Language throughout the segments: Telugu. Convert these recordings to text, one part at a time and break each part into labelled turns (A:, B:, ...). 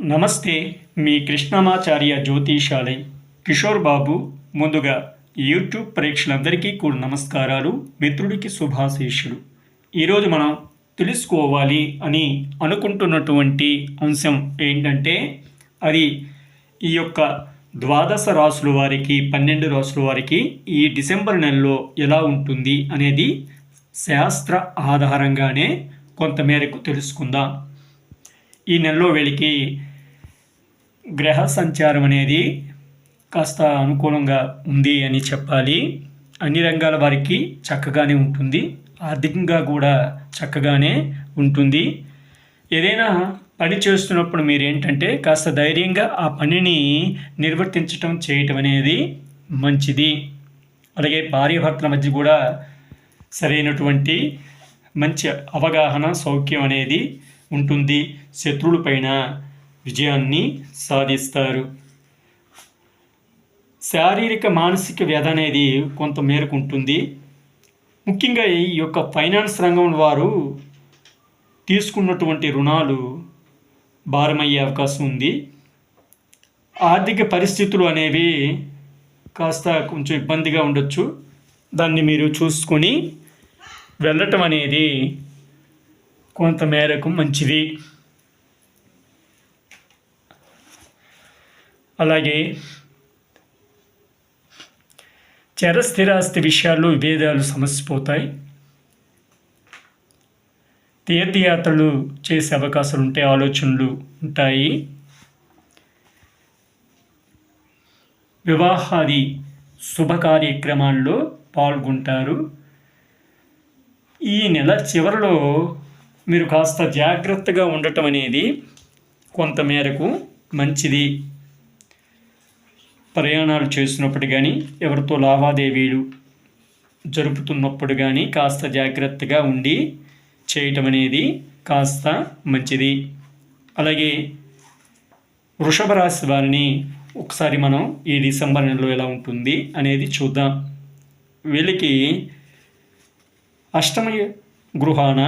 A: నమస్తే మీ కృష్ణమాచార్య జ్యోతిషాలయ్ కిషోర్ బాబు ముందుగా యూట్యూబ్ ప్రేక్షకులందరికీ కూడా నమస్కారాలు మిత్రుడికి శుభాశీషులు ఈరోజు మనం తెలుసుకోవాలి అని అనుకుంటున్నటువంటి అంశం ఏంటంటే అది ఈ యొక్క ద్వాదశ రాసుల వారికి పన్నెండు రాసుల వారికి ఈ డిసెంబర్ నెలలో ఎలా ఉంటుంది అనేది శాస్త్ర ఆధారంగానే కొంతమేరకు తెలుసుకుందాం. ఈ నెలలో వీళ్ళకి గ్రహ సంచారం అనేది కాస్త అనుకూలంగా ఉంది అని చెప్పాలి. అన్ని రంగాల వారికి చక్కగానే ఉంటుంది. ఆర్థికంగా కూడా చక్కగానే ఉంటుంది. ఏదైనా పని చేస్తున్నప్పుడు మీరు ఏంటంటే కాస్త ధైర్యంగా ఆ పనిని నిర్వర్తించటం చేయటం అనేది మంచిది. అలాగే భార్యాభర్తల మధ్య కూడా సరైనటువంటి మంచి అవగాహన సౌఖ్యం అనేది ఉంటుంది శత్రువులపైన విజయాన్ని సాధిస్తారు. శారీరక మానసిక వ్యధ అనేది కొంత మేరకు ఉంటుంది. ముఖ్యంగా ఈ యొక్క ఫైనాన్స్ రంగం వారు తీసుకున్నటువంటి రుణాలు భారమయ్యే అవకాశం ఉంది. ఆర్థిక పరిస్థితులు అనేవి కాస్త కొంచెం ఇబ్బందిగా ఉండొచ్చు. దాన్ని మీరు చూసుకొని వెళ్ళటం అనేది కొంత మేరకు మంచిది. అలాగే చర స్థిరాస్తి విషయాల్లో విభేదాలు సమస్యపోతాయి తీర్థయాత్రలు చేసే అవకాశాలు ఉంటాయి ఆలోచనలు ఉంటాయి. వివాహాది శుభ కార్యక్రమాల్లో పాల్గొంటారు. ఈ నెల చివరిలో మీరు కాస్త జాగ్రత్తగా ఉండటం అనేది కొంతమేరకు మంచిది. ప్రయాణాలు చేసినప్పుడు కానీ ఎవరితో లావాదేవీలు జరుపుతున్నప్పుడు కానీ కాస్త జాగ్రత్తగా ఉండి చేయటం అనేది కాస్త మంచిది. అలాగే వృషభ రాశి వారిని ఒకసారి మనం ఈ డిసెంబర్ నెలలో ఎలా ఉంటుంది అనేది చూద్దాం. వీళ్ళకి అష్టమ గృహాన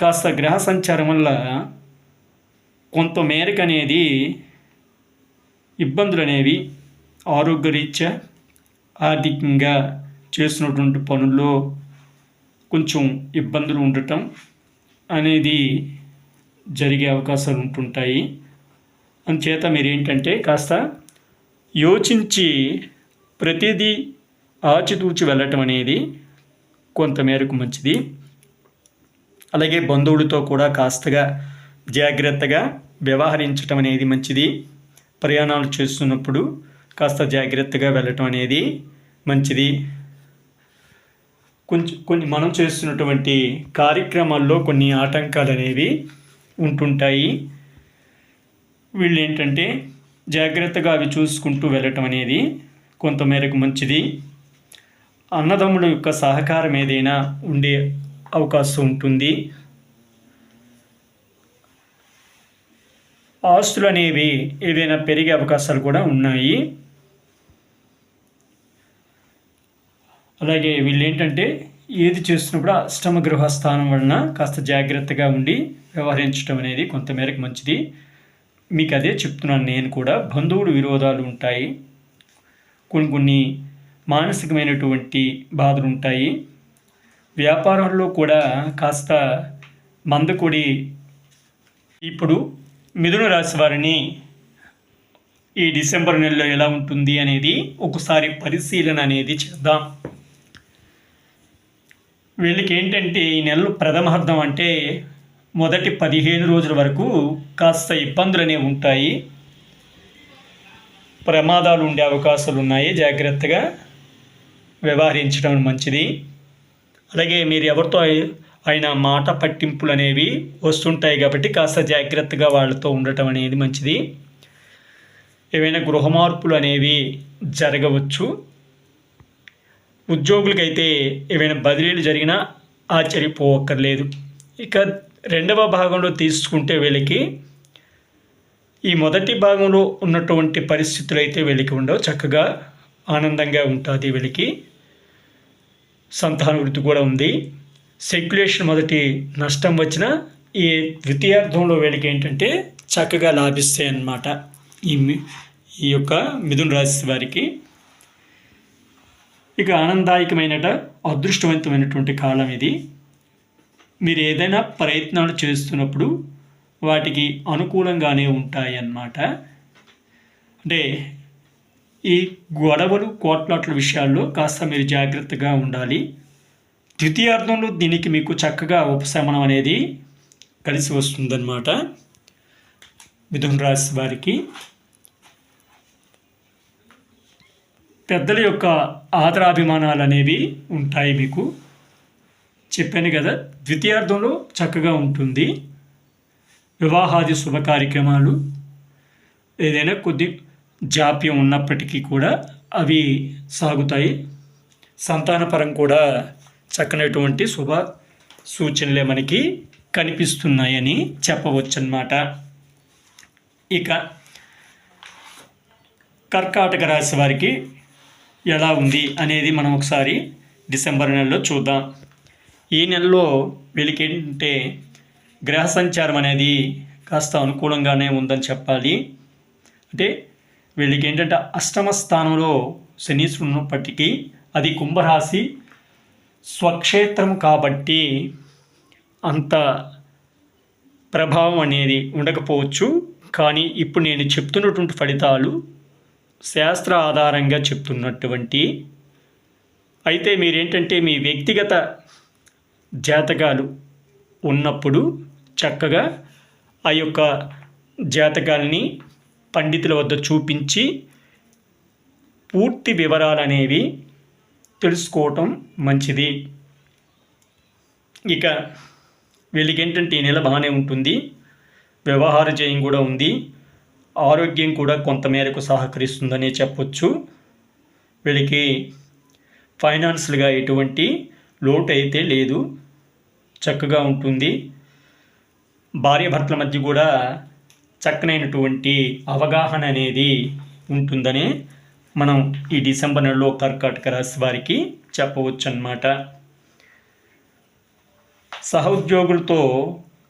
A: కాస్త గ్రహ సంచారం వల్ల కొంత మేరకు అనేది ఇబ్బందులు అనేవి ఆరోగ్యరీత్యా ఆర్థికంగా చేసినటువంటి పనుల్లో కొంచెం ఇబ్బందులు ఉండటం అనేది జరిగే అవకాశాలు ఉంటుంటాయి. అందుచేత మీరు ఏంటంటే కాస్త యోచించి ప్రతిదీ ఆచితూచి వెళ్ళటం అనేది కొంతమేరకు మంచిది. అలాగే బంధువులతో కూడా కాస్తగా జాగ్రత్తగా వ్యవహరించటం అనేది మంచిది. ప్రయాణాలు చేస్తున్నప్పుడు కాస్త జాగ్రత్తగా వెళ్ళటం అనేది మంచిది. కొంచెం కొన్ని మనం చేస్తున్నటువంటి కార్యక్రమాల్లో కొన్ని ఆటంకాలు అనేవి ఉంటుంటాయి. వీళ్ళు ఏంటంటే జాగ్రత్తగా అవి చూసుకుంటూ వెళ్ళటం అనేది కొంతమేరకు మంచిది. అన్నదమ్ముల యొక్క సహకారం ఏదైనా ఉండే అవకాశం ఉంటుంది. ఆస్తులు అనేవి ఏదైనా పెరిగే అవకాశాలు కూడా ఉన్నాయి. అలాగే వీళ్ళు ఏంటంటే ఏది చేస్తున్నప్పుడు అష్టమ గృహస్థానం వలన కాస్త జాగ్రత్తగా ఉండి వ్యవహరించడం అనేది కొంతమేరకు మంచిది. మీకు అదే చెప్తున్నాను నేను కూడా. బంధువులు విరోధాలు ఉంటాయి. కొన్ని కొన్ని మానసికమైనటువంటి బాధలు ఉంటాయి. వ్యాపారంలో కూడా కాస్త మందకొడి ఇప్పుడు మిథున రాశి వారిని ఈ డిసెంబర్ నెలలో ఎలా ఉంటుంది అనేది ఒకసారి పరిశీలన అనేది చేద్దాం. వీళ్ళకి ఏంటంటే ఈ నెలలో ప్రథమార్థం అంటే మొదటి పదిహేను రోజుల వరకు కాస్త ఇబ్బందులు అనేవి ఉంటాయి. ప్రమాదాలు ఉండే అవకాశాలు ఉన్నాయి. జాగ్రత్తగా వ్యవహరించడం మంచిది. అలాగే మీరు ఎవరితో అయిన మాట పట్టింపులు అనేవి వస్తుంటాయి కాబట్టి కాస్త జాగ్రత్తగా వాళ్ళతో ఉండటం అనేది మంచిది. ఏవైనా గృహ మార్పులు అనేవి జరగవచ్చు. ఉద్యోగులకైతే ఏవైనా బదిలీలు జరిగినా ఆశ్చర్యపోవక్కర్లేదు ఇక రెండవ భాగంలో తీసుకుంటే వీళ్ళకి ఈ మొదటి భాగంలో ఉన్నటువంటి పరిస్థితులు అయితే వీళ్ళకి ఉండవు. చక్కగా ఆనందంగా ఉంటుంది వీళ్ళకి. సంతాన వృత్తి కూడా ఉంది. సెక్యులేషన్ మొదటి నష్టం వచ్చిన ఈ ద్వితీయార్థంలో వీళ్ళకి ఏంటంటే చక్కగా లాభిస్తాయి అన్నమాట ఈ మి- ఈ యొక్క మిథున రాశి వారికి. ఇక ఆనందాయకమైనట అదృష్టవంతమైనటువంటి కాలం ఇది. మీరు ఏదైనా ప్రయత్నాలు చేస్తున్నప్పుడు వాటికి అనుకూలంగానే ఉంటాయి అన్నమాట అంటే ఈ గొడవలు కోట్లాట్ల విషయాల్లో కాస్త మీరు జాగ్రత్తగా ఉండాలి. ద్వితీయార్థంలో దీనికి మీకు చక్కగా ఉపశమనం అనేది కలిసి వస్తుందన్నమాట. మిథున రాశి వారికి పెద్దల యొక్క ఆదరాభిమానాలు అనేవి ఉంటాయి మీకు. చెప్పాను కదా ద్వితీయార్థంలో చక్కగా ఉంటుంది. వివాహాది శుభ కార్యక్రమాలు ఏదైనా కొద్ది జాప్యం ఉన్నప్పటికీ కూడా అవి సాగుతాయి. సంతానపరం కూడా చక్కనటువంటి శుభ సూచనలే మనకి కనిపిస్తున్నాయని చెప్పవచ్చు అన్నమాట ఇక కర్కాటక రాశి వారికి ఎలా ఉంది అనేది మనం ఒకసారి డిసెంబర్ నెలలో చూద్దాం. ఈ నెలలో వీళ్ళకి ఏంటంటే గ్రహ సంచారం అనేది కాస్త అనుకూలంగానే ఉందని చెప్పాలి. అంటే వీళ్ళకి ఏంటంటే అష్టమ స్థానంలో శనీశ్వరుడు ఉన్నప్పటికీ అది కుంభరాశి స్వక్షేత్రం కాబట్టి అంత ప్రభావం అనేది ఉండకపోవచ్చు. కానీ ఇప్పుడు నేను చెప్తున్నటువంటి ఫలితాలు శాస్త్ర ఆధారంగా చెప్తున్నటువంటి అయితే మీరేంటంటే మీ వ్యక్తిగత జాతకాలు ఉన్నప్పుడు చక్కగా ఆ యొక్క జాతకాల్ని పండితుల వద్ద చూపించి పూర్తి వివరాలు అనేవి తెలుసుకోవటం మంచిది. ఇక వీళ్ళకి ఏంటంటే ఈ నెల బాగానే ఉంటుంది. వ్యవహార జయం కూడా ఉంది. ఆరోగ్యం కూడా కొంతమేరకు సహకరిస్తుందనే చెప్పొచ్చు. వీళ్ళకి ఫైనాన్షియల్గా ఎటువంటి లోటు అయితే లేదు. చక్కగా ఉంటుంది. భార్యాభర్తల మధ్య కూడా చక్కనైనటువంటి అవగాహన అనేది ఉంటుందని మనం ఈ డిసెంబర్ నెలలో కర్కాటక రాశి వారికి చెప్పవచ్చు అన్నమాట సహోద్యోగులతో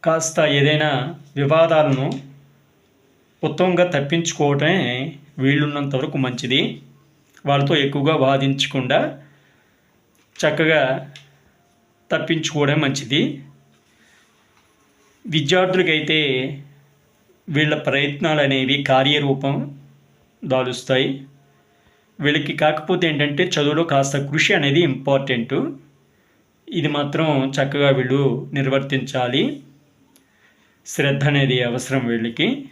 A: కాస్త ఏదైనా వివాదాలను ఉత్తమంగా తప్పించుకోవటమే వీళ్ళున్నంత వరకు మంచిది. వాళ్ళతో ఎక్కువగా వాదించకుండా చక్కగా తప్పించుకోవడం మంచిది. విద్యార్థులకైతే వీళ్ళ ప్రయత్నాలు అనేవి కార్యరూపం దాలుస్తాయి. వీళ్ళకి కాకపోతే ఏంటంటే చదువులో కాస్త కృషి అనేది ఇంపార్టెంటు. ఇది మాత్రం చక్కగా వీళ్ళు నిర్వర్తించాలి. శ్రద్ధ అనేది అవసరం వీళ్ళకి.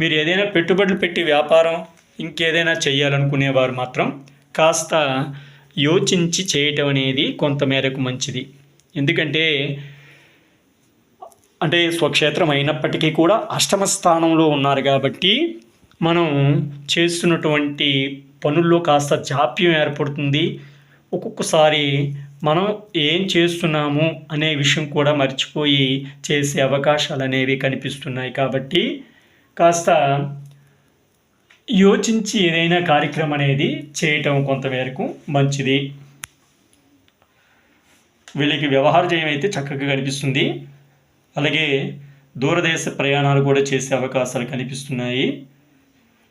A: మీరు ఏదైనా పెట్టుబడులు పెట్టి వ్యాపారం ఇంకేదైనా చేయాలనుకునేవారు మాత్రం కాస్త యోచించి చేయటం అనేది కొంతమేరకు మంచిది. ఎందుకంటే అంటే స్వక్షేత్రం అయినప్పటికీ కూడా అష్టమ స్థానంలో ఉన్నారు కాబట్టి మనం చేస్తున్నటువంటి పనుల్లో కాస్త జాప్యం ఏర్పడుతుంది. ఒక్కొక్కసారి మనం ఏం చేస్తున్నాము అనే విషయం కూడా మర్చిపోయి చేసే అవకాశాలు అనేవి కనిపిస్తున్నాయి కాబట్టి కాస్త యోచించి ఏదైనా కార్యక్రమం అనేది చేయటం కొంతమేరకు మంచిది. వీళ్ళకి వ్యవహార జయం అయితే చక్కగా కనిపిస్తుంది. అలాగే దూరదేశ ప్రయాణాలు కూడా చేసే అవకాశాలు కనిపిస్తున్నాయి.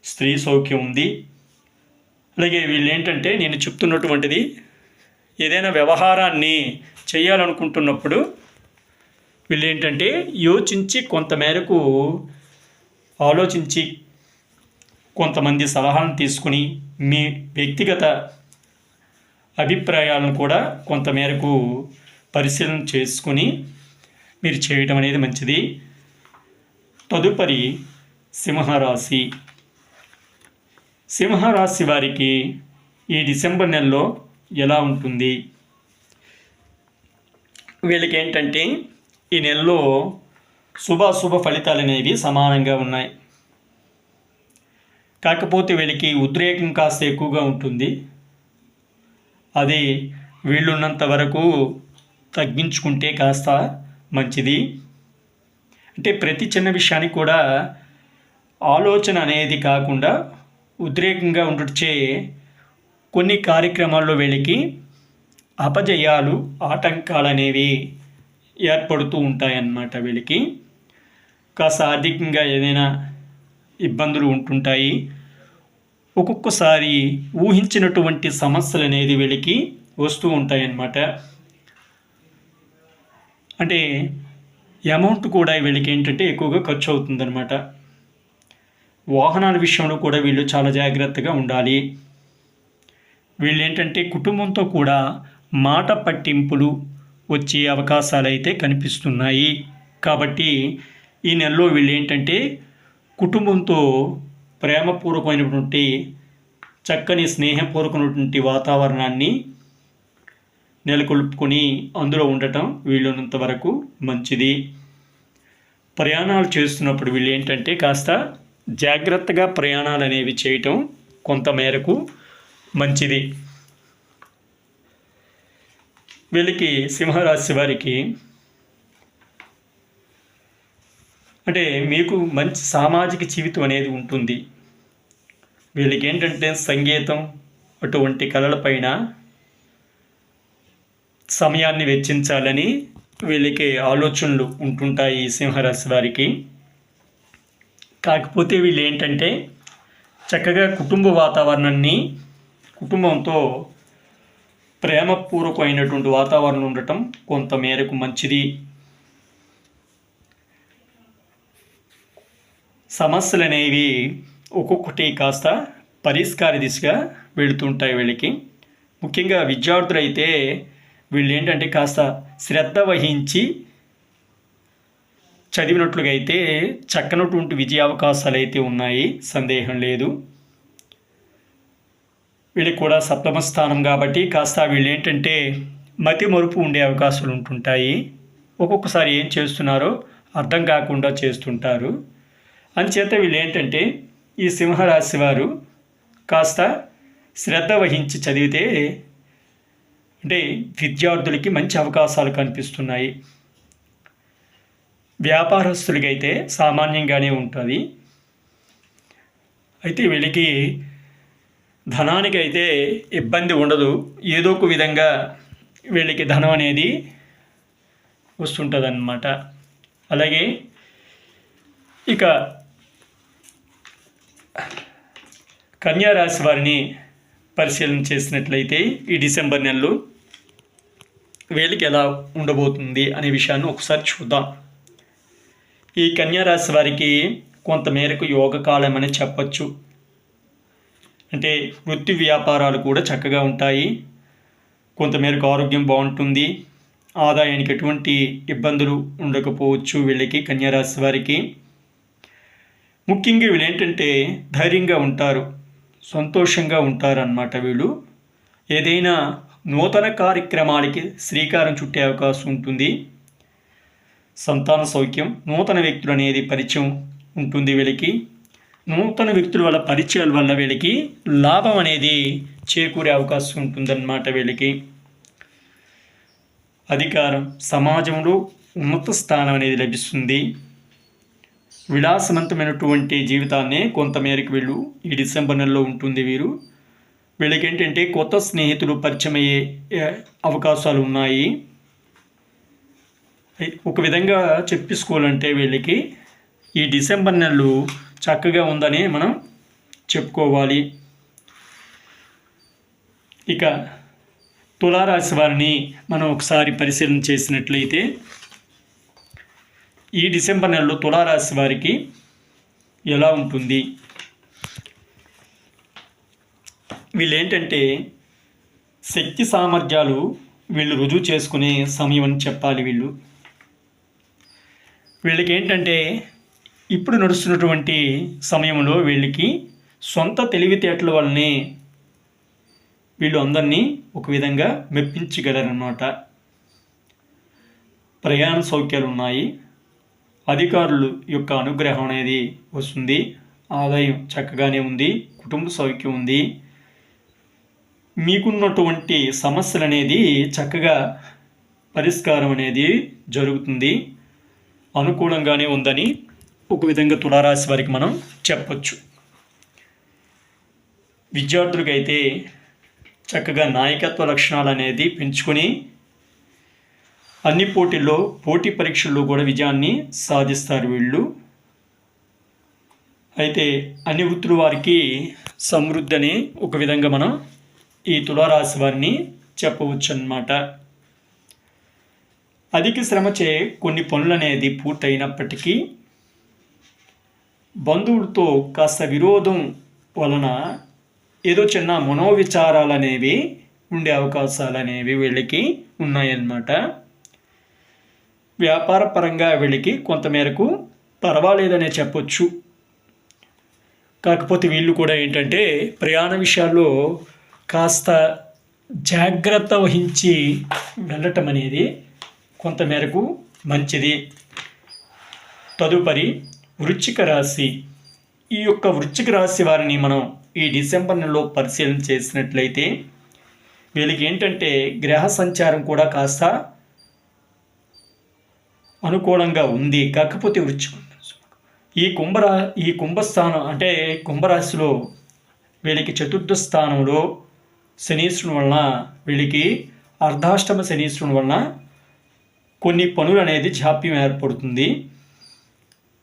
A: స్త్రీ సౌఖ్యం ఉంది. అలాగే వీళ్ళు ఏంటంటే నేను చెప్తున్నటువంటిది ఏదైనా వ్యవహారాన్ని చేయాలనుకుంటున్నప్పుడు వీళ్ళు ఏంటంటే యోచించి కొంతమేరకు ఆలోచించి కొంతమంది సలహాలను తీసుకుని మీ వ్యక్తిగత అభిప్రాయాలను కూడా కొంతమేరకు పరిశీలన చేసుకుని మీరు చేయటం అనేది మంచిది. తదుపరి సింహరాశి. సింహరాశి వారికి ఈ డిసెంబర్ నెలలో ఎలా ఉంటుంది? వీళ్ళకి ఏంటంటే ఈ నెలలో శుభాశుభ ఫలితాలు అనేవి సమానంగా ఉన్నాయి. కాకపోతే వీళ్ళకి ఉద్రేకం కాస్త ఎక్కువగా ఉంటుంది. అది వీళ్ళున్నంత వరకు తగ్గించుకుంటే కాస్త మంచిది. అంటే ప్రతి చిన్న విషయానికి కూడా ఆలోచన అనేది కాకుండా ఉద్రేకంగా ఉండొచ్చే కొన్ని కార్యక్రమాల్లో వీళ్ళకి అపజయాలు ఆటంకాలు అనేవి ఏర్పడుతూ ఉంటాయన్నమాట వీళ్ళకి. కాస్త ఆర్థికంగా ఏదైనా ఇబ్బందులు ఉంటుంటాయి. ఒక్కొక్కసారి ఊహించినటువంటి సమస్యలు అనేది వీళ్ళకి వస్తూ ఉంటాయి అన్నమాట అంటే అమౌంట్ కూడా వీళ్ళకి ఏంటంటే ఎక్కువగా ఖర్చు అవుతుందన్నమాట. వాహనాల విషయంలో కూడా వీళ్ళు చాలా జాగ్రత్తగా ఉండాలి. వీళ్ళు ఏంటంటే కుటుంబంతో కూడా మాట పట్టింపులు వచ్చే అవకాశాలు అయితే కనిపిస్తున్నాయి. కాబట్టి ఈ నెలలో వీళ్ళు ఏంటంటే కుటుంబంతో ప్రేమపూర్వకమైనటువంటి చక్కని స్నేహపూర్వకమైనటువంటి వాతావరణాన్ని నెలకొల్పుకొని అందులో ఉండటం వీళ్ళున్నంత వరకు మంచిది. ప్రయాణాలు చేస్తున్నప్పుడు వీళ్ళు ఏంటంటే కాస్త జాగ్రత్తగా ప్రయాణాలు అనేవి చేయటం కొంతమేరకు మంచిది. వీళ్ళకి సింహరాశి వారికి అంటే మీకు మంచి సామాజిక జీవితం అనేది ఉంటుంది. వీళ్ళకి ఏంటంటే సంగీతం అటువంటి కళలపైన సమయాన్ని వెచ్చించాలని వీళ్ళకి ఆలోచనలు ఉంటుంటాయి ఈ సింహరాశి వారికి. కాకపోతే వీళ్ళు ఏంటంటే చక్కగా కుటుంబ వాతావరణాన్ని కుటుంబంతో ప్రేమపూర్వకమైనటువంటి వాతావరణం ఉండటం కొంత మేరకు మంచిది. సమస్యలు అనేవి ఒక్కొక్కటి కాస్త పరిష్కార దిశగా వెళుతుంటాయి వీళ్ళకి. ముఖ్యంగా విద్యార్థులు అయితే వీళ్ళు ఏంటంటే కాస్త శ్రద్ధ వహించి చదివినట్లుగా అయితే చక్కనటువంటి విజయ అవకాశాలు అయితే ఉన్నాయి సందేహం లేదు. వీళ్ళకి కూడా సప్తమ స్థానం కాబట్టి కాస్త వీళ్ళు ఏంటంటే మతి మరుపు ఉండే అవకాశాలు ఉంటుంటాయి ఒక్కొక్కసారి ఏం చేస్తున్నారో అర్థం కాకుండా చేస్తుంటారు. అందుచేత వీళ్ళు ఏంటంటే ఈ సింహరాశి వారు కాస్త శ్రద్ధ వహించి చదివితే అంటే విద్యార్థులకి మంచి అవకాశాలు కనిపిస్తున్నాయి. వ్యాపారస్తులకైతే సామాన్యంగానే ఉంటుంది. అయితే వీళ్ళకి ధనానికి అయితే ఇబ్బంది ఉండదు. ఏదో ఒక విధంగా వీళ్ళకి ధనం అనేది వస్తుంటుంది అన్నమాట అలాగే ఇక కన్యారాశి వారిని పరిశీలన చేసినట్లయితే ఈ డిసెంబర్ నెలలో వీళ్ళకి ఎలా ఉండబోతుంది అనే విషయాన్ని ఒకసారి చూద్దాం. ఈ కన్యారాశి వారికి కొంతమేరకు యోగ కాలం అని చెప్పచ్చు. అంటే వృత్తి వ్యాపారాలు కూడా చక్కగా ఉంటాయి. కొంతమేరకు ఆరోగ్యం బాగుంటుంది. ఆదాయానికి ఎటువంటి ఇబ్బందులు ఉండకపోవచ్చు వీళ్ళకి కన్యారాశి వారికి. ముఖ్యంగా వీళ్ళు ఏంటంటే ధైర్యంగా ఉంటారు. సంతోషంగా ఉంటారన్నమాట వీళ్ళు. ఏదైనా నూతన కార్యక్రమాలకి శ్రీకారం చుట్టే అవకాశం ఉంటుంది. సంతాన సౌఖ్యం నూతన వ్యక్తులు అనేది పరిచయం ఉంటుంది వీళ్ళకి. నూతన వ్యక్తుల వల్ల పరిచయాల వల్ల వీళ్ళకి లాభం అనేది చేకూరే అవకాశం ఉంటుందన్నమాట వీళ్ళకి. అధికారం సమాజంలో ఉన్నత స్థానం అనేది లభిస్తుంది. విలాసవంతమైనటువంటి జీవితాన్నే కొంతమేరకు వీళ్ళు ఈ డిసెంబర్ నెలలో ఉంటుంది వీరు. వీళ్ళకి ఏంటంటే కొత్త స్నేహితులు పరిచయం అయ్యే అవకాశాలు ఉన్నాయి. ఒక విధంగా చెప్పేసుకోవాలంటే వీళ్ళకి ఈ డిసెంబర్ నెలలు చక్కగా ఉందని మనం చెప్పుకోవాలి. ఇక తులారాశి వారిని మనం ఒకసారి పరిశీలన చేసినట్లయితే ఈ డిసెంబర్ నెలలో తులారాశి వారికి ఎలా ఉంటుంది? వీళ్ళేంటంటే శక్తి సామర్థ్యాలు వీళ్ళు రుజువు చేసుకునే సమయం అని చెప్పాలి వీళ్ళు. వీళ్ళకి ఏంటంటే ఇప్పుడు నడుస్తున్నటువంటి సమయంలో వీళ్ళకి సొంత తెలివితేటల వల్లనే వీళ్ళు అందరినీ ఒక విధంగా మెప్పించగలరన్నమాట. ప్రయాణ సౌక్యాలు ఉన్నాయి. అధికారులు యొక్క అనుగ్రహం అనేది వస్తుంది. ఆదాయం చక్కగానే ఉంది. కుటుంబ సౌఖ్యం ఉంది. మీకున్నటువంటి సమస్యలు అనేది చక్కగా పరిష్కారం అనేది జరుగుతుంది. అనుకూలంగానే ఉందని ఒక విధంగా తులారాశి వారికి మనం చెప్పచ్చు. విద్యార్థులకైతే చక్కగా నాయకత్వ లక్షణాలు అనేది పెంచుకొని అన్ని పోటీల్లో పోటీ పరీక్షల్లో కూడా విజయాన్ని సాధిస్తారు వీళ్ళు. అయితే అన్ని వృత్తుల వారికి సమృద్ధి అని ఒక విధంగా మనం ఈ తులారాశి వారిని చెప్పవచ్చు అన్నమాట అధిక శ్రమచే కొన్ని పనులు అనేది పూర్తయినప్పటికీ బంధువులతో కాస్త విరోధం వలన ఏదో చిన్న మనోవిచారాలు అనేవి ఉండే అవకాశాలు అనేవి వీళ్ళకి ఉన్నాయన్నమాట. వ్యాపార పరంగా వీళ్ళకి కొంతమేరకు పర్వాలేదనే చెప్పొచ్చు. కాకపోతే వీళ్ళు కూడా ఏంటంటే ప్రయాణ విషయాల్లో కాస్త జాగ్రత్త వహించి వెళ్ళటం అనేది కొంతమేరకు మంచిది. తదుపరి వృచ్చిక రాశి. ఈ యొక్క వృచ్చిక రాశి వారిని మనం ఈ డిసెంబర్ నెలలో పరిశీలన చేసినట్లయితే వీళ్ళకి ఏంటంటే గ్రహ సంచారం కూడా కాస్త అనుకూలంగా ఉంది. కాకపోతే వృశ్చిక ఈ కుంభరా ఈ కుంభస్థానం అంటే కుంభరాశిలో వీళ్ళకి చతుర్థ స్థానంలో శనీశ్వరుని వలన వీళ్ళకి అర్ధాష్టమ శనీశ్వరుని వలన కొన్ని పనులు అనేది జాప్యం ఏర్పడుతుంది.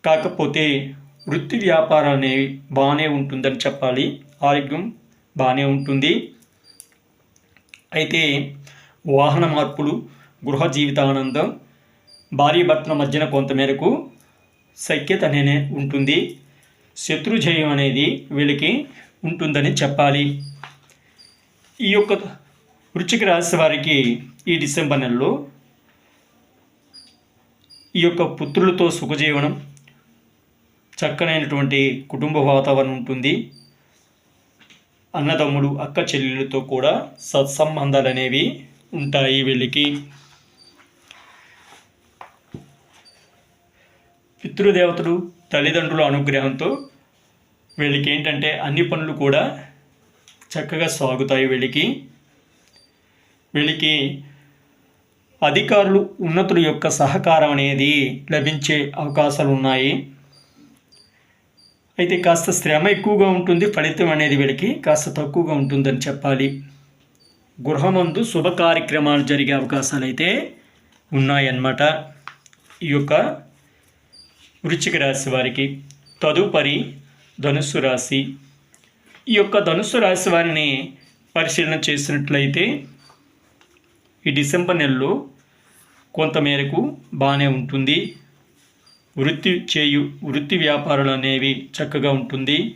A: కాకపోతే వృత్తి వ్యాపారాలు అనేవి బాగానే ఉంటుందని చెప్పాలి. ఆరోగ్యం బాగానే ఉంటుంది. అయితే వాహన మార్పులు గృహ జీవితానందం భార్య భర్తల మధ్యన కొంతమేరకు సఖ్యత అనేది ఉంటుంది శత్రుజయం అనేది వీళ్ళకి ఉంటుందని చెప్పాలి. ఈ యొక్క వృచ్చిక రాశి వారికి ఈ డిసెంబర్ నెలలో ఈ యొక్క పుత్రులతో సుఖజీవనం చక్కనైనటువంటి కుటుంబ వాతావరణం ఉంటుంది. అన్నదమ్ముడు అక్క చెల్లెలతో కూడా సత్సంబంధాలు అనేవి ఉంటాయి వీళ్ళకి. పితృదేవతలు తల్లిదండ్రుల అనుగ్రహంతో వీళ్ళకి ఏంటంటే అన్ని పనులు కూడా చక్కగా సాగుతాయి వీళ్ళకి. వీళ్ళకి అధికారులు ఉన్నతుల యొక్క సహకారం అనేది లభించే అవకాశాలు ఉన్నాయి. అయితే కాస్త శ్రమ ఎక్కువగా ఉంటుంది ఫలితం అనేది వీళ్ళకి కాస్త తక్కువగా ఉంటుందని చెప్పాలి. గృహమందు శుభ కార్యక్రమాలు జరిగే అవకాశాలు అయితే ఉన్నాయన్నమాట. ఈ యొక్క వృశ్చిక రాశి వారికి తదుపరి ధనుస్సు రాశి. ఈ యొక్క ధనుస్సు రాశి వారిని పరిశీలన చేసినట్లయితే ఈ డిసెంబర్ నెలలో కొంతమేరకు బాగానే ఉంటుంది. వృత్తి చేయు వృత్తి వ్యాపారాలు అనేవి చక్కగా ఉంటుంది.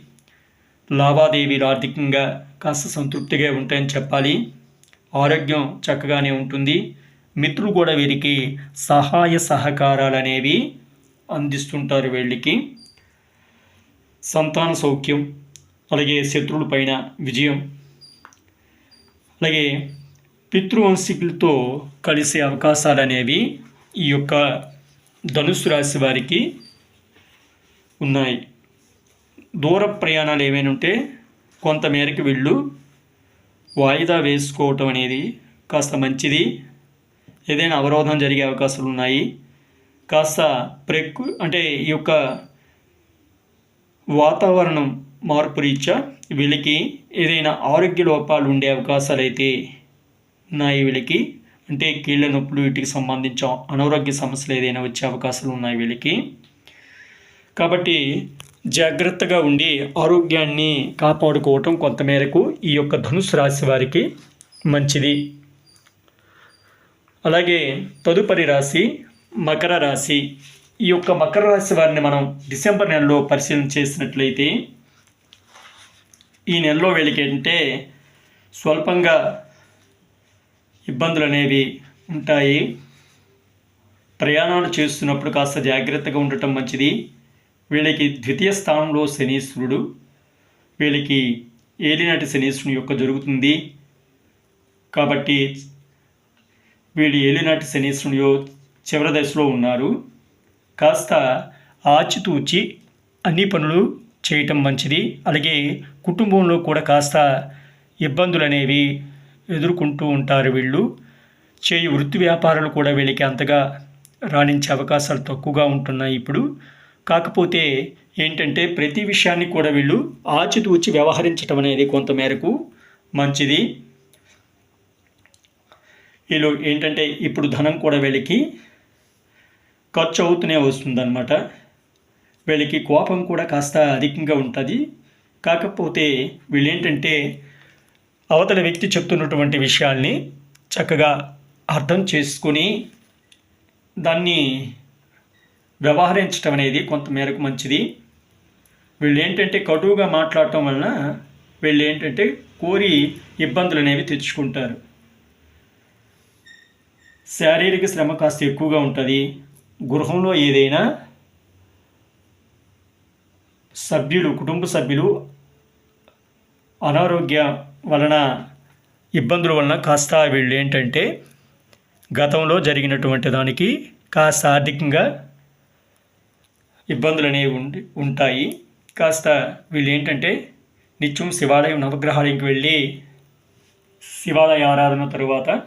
A: లావాదేవీలు ఆర్థికంగా కాస్త సంతృప్తిగా ఉంటాయని చెప్పాలి. ఆరోగ్యం చక్కగానే ఉంటుంది. మిత్రులు కూడా వీరికి సహాయ సహకారాలు అనేవి అందిస్తుంటారు వీళ్ళకి. సంతాన సౌఖ్యం అలాగే శత్రువుల పైన విజయం అలాగే పితృవంశీకులతో కలిసే అవకాశాలు అనేవి ఈ యొక్క ధనుసు రాశి వారికి ఉన్నాయి. దూర ప్రయాణాలు ఏమైనా ఉంటే కొంతమేరకు వీళ్ళు వాయిదా వేసుకోవటం అనేది కాస్త మంచిది. ఏదైనా అవరోధం జరిగే అవకాశాలు ఉన్నాయి. కాస్త ప్రకృ అంటే ఈ యొక్క వాతావరణం మార్పు రీత్యా వీళ్ళకి ఏదైనా ఆరోగ్య లోపాలు ఉండే అవకాశాలు అయితే ఉన్నాయి వీళ్ళకి. అంటే కీళ్ళ నొప్పులు వీటికి సంబంధించిన అనారోగ్య సమస్యలు ఏదైనా వచ్చే అవకాశాలు ఉన్నాయి వీళ్ళకి. కాబట్టి జాగ్రత్తగా ఉండి ఆరోగ్యాన్ని కాపాడుకోవటం కొంతమేరకు ఈ యొక్క ధనుసు రాశి వారికి మంచిది. అలాగే తదుపరి రాశి మకర రాశి. ఈ యొక్క మకర రాశి వారిని మనం డిసెంబర్ నెలలో పరిశీలన చేసినట్లయితే ఈ నెలలో వీళ్ళకి స్వల్పంగా ఇబ్బందులు అనేవి ఉంటాయి. ప్రయాణాలు చేస్తున్నప్పుడు కాస్త జాగ్రత్తగా ఉండటం మంచిది. వీళ్ళకి ద్వితీయ స్థానంలో శనీశ్వరుడు వీళ్ళకి ఏలినాటి శనీశ్వరుని యొక్క జరుగుతుంది. కాబట్టి వీడి ఏలినాటి శనీశ్వరుని చివరి దశలో ఉన్నారు. కాస్త ఆచితూచి అన్ని పనులు చేయటం మంచిది. అలాగే కుటుంబంలో కూడా కాస్త ఇబ్బందులు అనేవి ఎదుర్కొంటూ ఉంటారు వీళ్ళు. చేయు వృత్తి వ్యాపారాలు కూడా వీళ్ళకి అంతగా రాణించే అవకాశాలు తక్కువగా ఉంటున్నాయి ఇప్పుడు. కాకపోతే ఏంటంటే ప్రతి విషయాన్ని కూడా వీళ్ళు ఆచితూచి వ్యవహరించడం అనేది కొంతమేరకు మంచిది. వీళ్ళు ఏంటంటే ఇప్పుడు ధనం కూడా వీళ్ళకి ఖర్చు అవుతూనే వస్తుందన్నమాట. వీళ్ళకి కోపం కూడా కాస్త అధికంగా ఉంటుంది. కాకపోతే వీళ్ళు ఏంటంటే అవతల వ్యక్తి చెప్తున్నటువంటి విషయాల్ని చక్కగా అర్థం చేసుకొని దాన్ని వ్యవహరించడం అనేది కొంతమేరకు మంచిది. వీళ్ళు ఏంటంటే కటువుగా మాట్లాడటం వలన వీళ్ళు ఏంటంటే కోరి ఇబ్బందులు అనేవి తెచ్చుకుంటారు. శారీరక శ్రమ కాస్త ఎక్కువగా ఉంటుంది. గృహంలో ఏదైనా సభ్యులు కుటుంబ సభ్యులు అనారోగ్య వలన ఇబ్బందుల వలన కాస్త వీళ్ళు ఏంటంటే గతంలో జరిగినటువంటి దానికి కాస్త ఆర్థికంగా ఇబ్బందులు అనేవి ఉండి ఉంటాయి. కాస్త వీళ్ళు ఏంటంటే నిత్యం శివాలయం నవగ్రహాలకి వెళ్ళి శివాలయ ఆరాధన తరువాత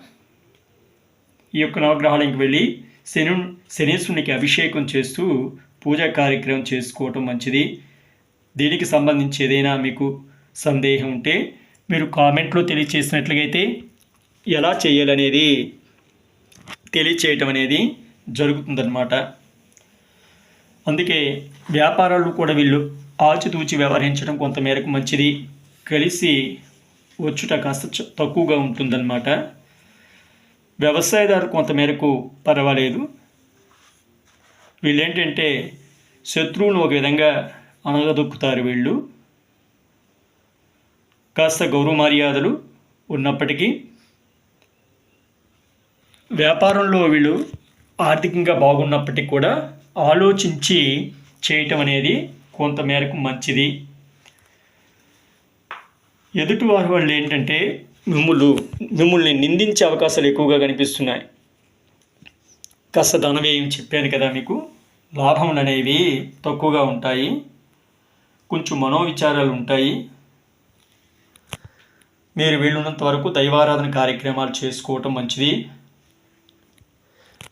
A: ఈ యొక్క నవగ్రహాలకి వెళ్ళి శని శనీశ్వరునికి అభిషేకం చేస్తూ పూజా కార్యక్రమం చేసుకోవటం మంచిది. దీనికి సంబంధించి ఏదైనా మీకు సందేహం ఉంటే మీరు కామెంట్లో తెలియచేసినట్లయితే ఎలా చేయాలనేది తెలియచేయటం అనేది జరుగుతుందన్నమాట. అందుకే వ్యాపారాలు కూడా వీళ్ళు ఆచితూచి వ్యవహరించడం కొంతమేరకు మంచిది. కలిసి వచ్చుట కాస్త చ- తక్కువగా ఉంటుందన్నమాట. వ్యవసాయదారు కొంతమేరకు పర్వాలేదు. వీళ్ళు ఏంటంటే శత్రువును ఒక విధంగా అనగదొక్కుతారు వీళ్ళు. కాస్త గౌరవ మర్యాదలు ఉన్నప్పటికీ వ్యాపారంలో వీళ్ళు ఆర్థికంగా బాగున్నప్పటికీ కూడా ఆలోచించి చేయటం అనేది కొంతమేరకు మంచిది. ఎదుటివారి వాళ్ళు ఏంటంటే మిమ్ములు మిమ్మల్ని నిందించే అవకాశాలు ఎక్కువగా కనిపిస్తున్నాయి. కాస్త ధన వ్యయం చెప్పాను కదా మీకు. లాభములు అనేవి తక్కువగా ఉంటాయి. కొంచెం మనోవిచారాలు ఉంటాయి. మీరు వీలున్నంత వరకు దైవారాధన కార్యక్రమాలు చేసుకోవటం మంచిది.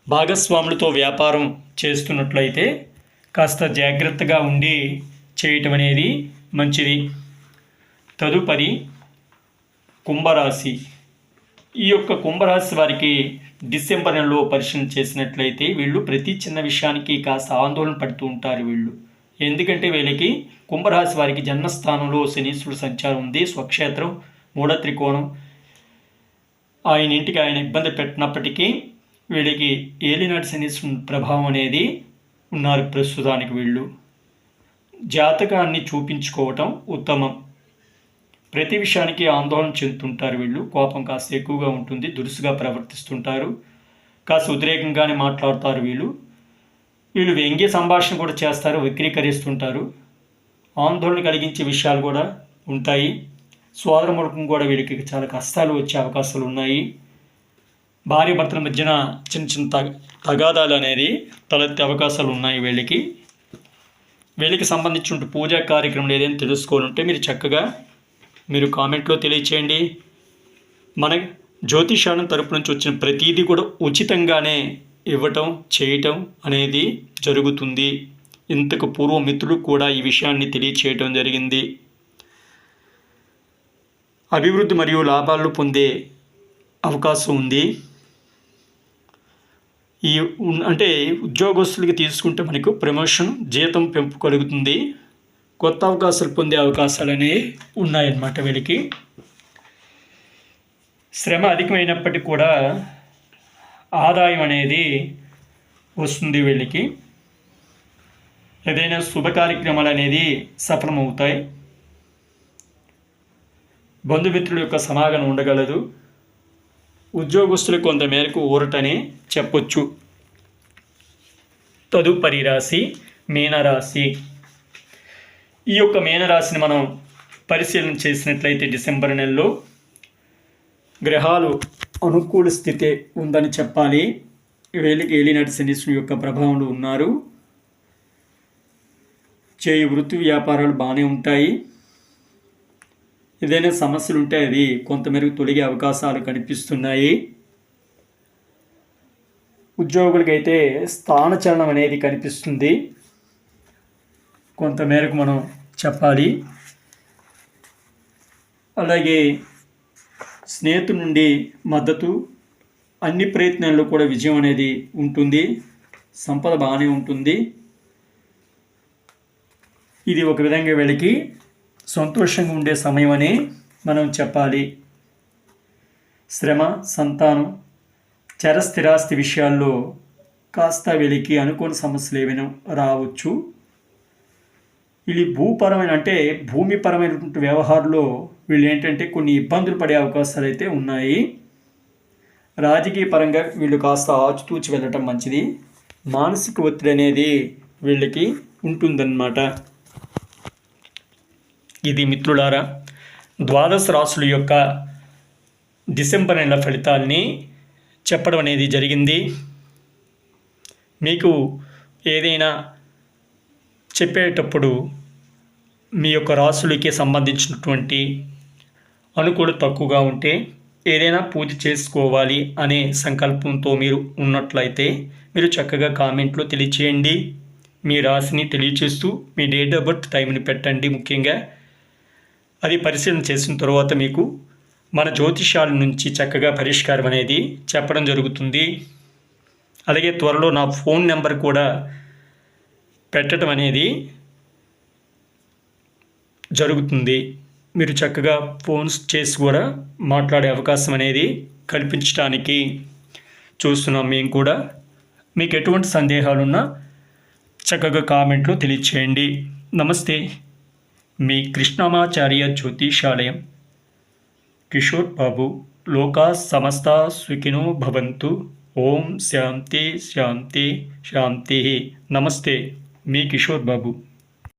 A: భాగస్వాములతో వ్యాపారం చేస్తున్నట్లయితే కాస్త జాగ్రత్తగా ఉండి చేయటం అనేది మంచిది. తదుపరి కుంభరాశి. ఈ యొక్క కుంభరాశి వారికి డిసెంబర్ నెలలో పరిశీలన చేసినట్లయితే వీళ్ళు ప్రతి చిన్న విషయానికి కాస్త ఆందోళన పడుతూ ఉంటారు వీళ్ళు. ఎందుకంటే వీళ్ళకి కుంభరాశి వారికి జన్మస్థానంలో శనీశ్వరుడు సంచారం ఉంది స్వక్షేత్రం మూఢ త్రికోణం. ఆయన ఇంటికి ఆయన ఇబ్బంది పెట్టినప్పటికీ వీళ్ళకి ఏలినాటి శనీశ్వరుని ప్రభావం అనేది ఉన్నారు ప్రస్తుతానికి వీళ్ళు. జాతకాన్ని చూపించుకోవటం ఉత్తమం. ప్రతి విషయానికి ఆందోళన చెందుతుంటారు వీళ్ళు. కోపం కాస్త ఎక్కువగా ఉంటుంది దురుసుగా ప్రవర్తిస్తుంటారు. కాస్త ఉద్రేకంగానే మాట్లాడతారు వీళ్ళు. వీళ్ళు వ్యంగ్య సంభాషణ కూడా చేస్తారు వక్రీకరిస్తుంటారు. ఆందోళన కలిగించే విషయాలు కూడా ఉంటాయి. సోదరములకం కూడా వీళ్ళకి చాలా కష్టాలు వచ్చే అవకాశాలు ఉన్నాయి. భార్య భర్తల మధ్యన చిన్న చిన్న తగ తగాదాలు అనేది తలెత్తే అవకాశాలు ఉన్నాయి వీళ్ళకి. వీళ్ళకి సంబంధించిన పూజా కార్యక్రమం ఏదైనా తెలుసుకోవాలంటే మీరు చక్కగా మీరు కామెంట్లో తెలియచేయండి. మన జ్యోతిషానం తరపు నుంచి వచ్చిన ప్రతీది కూడా ఉచితంగానే ఇవ్వటం చేయటం అనేది జరుగుతుంది. ఇంతకు పూర్వ మిత్రులు కూడా ఈ విషయాన్ని తెలియచేయటం జరిగింది. అభివృద్ధి మరియు లాభాలు పొందే అవకాశం ఉంది. ఈ ఉన్- అంటే ఉద్యోగస్తులకి తీసుకుంటే మనకు ప్రమోషన్ జీతం పెంపు కలుగుతుంది. కొత్త అవకాశాలు పొందే అవకాశాలు అనేవి ఉన్నాయన్నమాట వీళ్ళకి. శ్రమ అధికమైనప్పటికీ కూడా ఆదాయం అనేది వస్తుంది వీళ్ళకి. ఏదైనా శుభ కార్యక్రమాలు అనేది సఫలమవుతాయి. బంధుమిత్రుల యొక్క సమాగమం ఉండగలదు. ఉద్యోగస్తులు కొంతమేరకు ఊరటని చెప్పొచ్చు. తదుపరి రాశి మీనరాశి. ఈ యొక్క మేనరాశిని మనం పరిశీలన చేసినట్లయితే డిసెంబర్ నెలలో గ్రహాలు అనుకూల స్థితి ఉందని చెప్పాలి. వేలికి ఏలినాటి శనీశ్వరుని యొక్క ప్రభావంలో ఉన్నారు. చేయి వృత్తి వ్యాపారాలు బాగానే ఉంటాయి. ఏదైనా సమస్యలు ఉంటే అది కొంతమేరకు తొలగే అవకాశాలు కనిపిస్తున్నాయి. ఉద్యోగులకైతే స్థానచలనం అనేది కనిపిస్తుంది. కొంతమేరకు మనం చెప్పాలి. అలాగే స్నేహితుడి నుండి మద్దతు అన్ని ప్రయత్నాల్లో కూడా విజయం అనేది ఉంటుంది. సంపద బాగానే ఉంటుంది. ఇది ఒక విధంగా వీళ్ళకి సంతోషంగా ఉండే సమయం అని మనం చెప్పాలి. శ్రమ సంతానం చర స్థిరాస్తి విషయాల్లో కాస్త వీళ్ళకి అనుకోని సమస్యలు ఏమైనా రావచ్చు. వీళ్ళు భూపరమైన అంటే భూమిపరమైనటువంటి వ్యవహారంలో వీళ్ళు ఏంటంటే కొన్ని ఇబ్బందులు పడే అవకాశాలు అయితే ఉన్నాయి. రాజకీయ పరంగా వీళ్ళు కాస్త ఆచితూచి వెళ్ళటం మంచిది. మానసిక ఒత్తిడి అనేది వీళ్ళకి ఉంటుందన్నమాట. ఇది మిత్రులారా ద్వాదశ రాసుల యొక్క డిసెంబర్ నెల ఫలితాల్ని చెప్పడం అనేది జరిగింది. మీకు ఏదైనా చెప్పేటప్పుడు మీ యొక్క రాసులకి సంబంధించినటువంటి అనుకూల తక్కువగా ఉంటే ఏదైనా పూజ చేసుకోవాలి అనే సంకల్పంతో మీరు ఉన్నట్లయితే మీరు చక్కగా కామెంట్లో తెలియచేయండి. మీ రాశిని తెలియచేస్తూ మీ డేట్ ఆఫ్ బర్త్ టైంని పెట్టండి ముఖ్యంగా. అది పరిశీలన చేసిన తర్వాత మీకు మన జ్యోతిషాల నుంచి చక్కగా పరిష్కారం అనేది చెప్పడం జరుగుతుంది. అలాగే త్వరలో నా ఫోన్ నెంబర్ కూడా పెట్టడం అనేది జరుగుతుంది. మీరు చక్కగా ఫోన్స్ చేసి కూడా మాట్లాడే అవకాశం అనేది కల్పించడానికి చూస్తున్నాం మేము కూడా. మీకు ఎటువంటి సందేహాలున్నా చక్కగా కామెంట్లో తెలియచేయండి. నమస్తే. మీ కృష్ణమాచార్య జ్యోతిషాలయం. కిషోర్ బాబు లోకా సమస్త సుఖినో భవంతు. ఓం శాంతి శాంతి శాంతి. నమస్తే. మీ కిషోర్ బాబు.